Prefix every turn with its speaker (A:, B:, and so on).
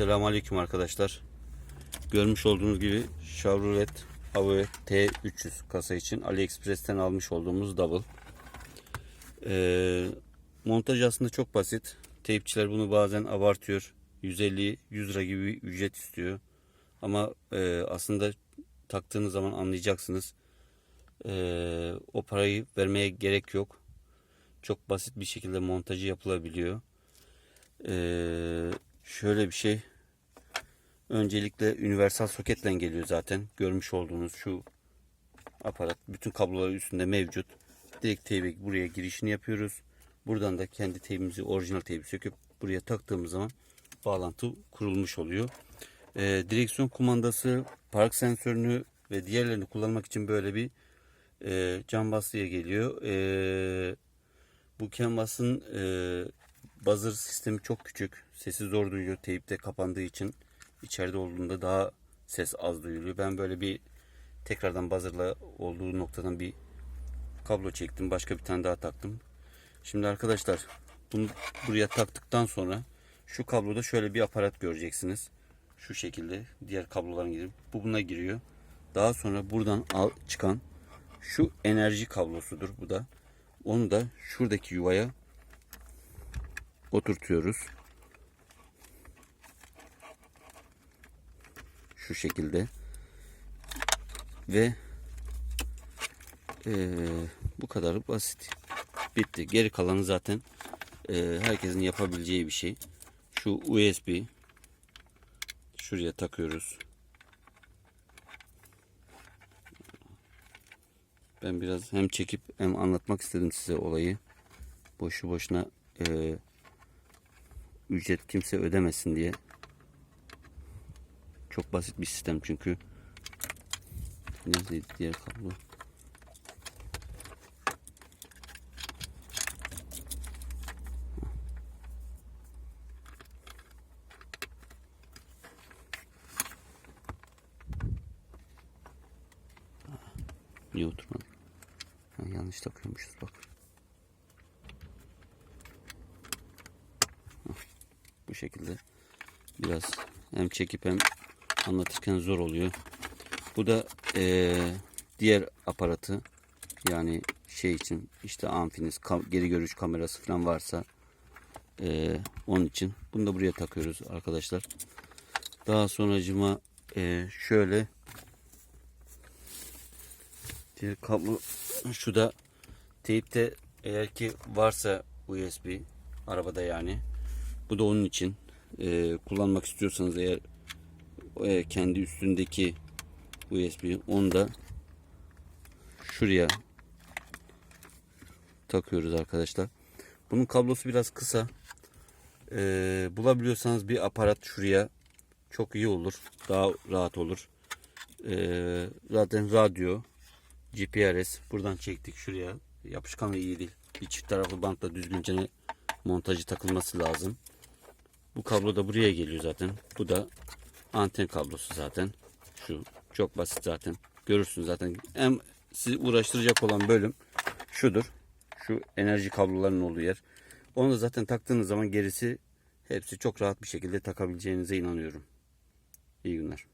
A: Selamünaleyküm arkadaşlar. Görmüş olduğunuz gibi Chevrolet Aveo T300 kasa için AliExpress'ten almış olduğumuz double. Ee, montaj aslında çok basit. Teypçiler bunu bazen abartıyor. 150-100 lira gibi bir ücret istiyor. Ama e, aslında taktığınız zaman anlayacaksınız. Ee, o parayı vermeye gerek yok. Çok basit bir şekilde montajı yapılabiliyor. Ee, şöyle bir şey. Öncelikle universal soketle geliyor zaten. Görmüş olduğunuz şu aparat. Bütün kablolar üstünde mevcut. Direkt teybe buraya girişini yapıyoruz. Buradan da kendi teybimizi orijinal teybi söküp buraya taktığımız zaman bağlantı kurulmuş oluyor. Ee, direksiyon kumandası, park sensörünü ve diğerlerini kullanmak için böyle bir e, cam bastıya geliyor. Ee, bu canvas'ın e, buzzer sistemi çok küçük. Sesi zor duyuluyor teyipte kapandığı için. İçeride olduğunda daha ses az duyuluyor. Ben böyle bir tekrardan buzzer'la olduğu noktadan bir kablo çektim. Başka bir tane daha taktım. Şimdi arkadaşlar bunu buraya taktıktan sonra şu kabloda şöyle bir aparat göreceksiniz. Şu şekilde diğer kabloların girip bu buna giriyor. Daha sonra buradan al, çıkan şu enerji kablosudur bu da. Onu da şuradaki yuvaya oturtuyoruz. Şu şekilde. Ve eee, bu kadar basit. Bitti. Geri kalanı zaten eee, herkesin yapabileceği bir şey. Şu USB şuraya takıyoruz. Ben biraz hem çekip hem anlatmak istedim size olayı. Boşu boşuna eee ücret kimse ödemesin diye. Çok basit bir sistem çünkü. Neredeydi diğer kablo? Niye oturmadı? Ha, yanlış takıyormuşuz bak. Bu şekilde biraz hem çekip hem anlatırken zor oluyor. Bu da eee, diğer aparatı yani şey için işte amfiniz geri görüş kamerası falan varsa eee, onun için bunu da buraya takıyoruz arkadaşlar. Daha sonracıma eee, şöyle diğer kablo şu da teypte eğer ki varsa USB arabada yani bu da onun için Ee, kullanmak istiyorsanız eğer e, kendi üstündeki USB onu da şuraya takıyoruz arkadaşlar. Bunun kablosu biraz kısa. Ee, bulabiliyorsanız bir aparat şuraya çok iyi olur. Daha rahat olur. Ee, zaten radyo, GPRS buradan çektik şuraya. Yapışkanı iyi değil. Bir çift taraflı bantla düzgünce montajı takılması lazım. Bu kablo da buraya geliyor zaten. Bu da anten kablosu zaten. Şu çok basit zaten. Görürsünüz zaten. En sizi uğraştıracak olan bölüm şudur. Şu enerji kablolarının olduğu yer. Onu da zaten taktığınız zaman gerisi hepsi çok rahat bir şekilde takabileceğinize inanıyorum. İyi günler.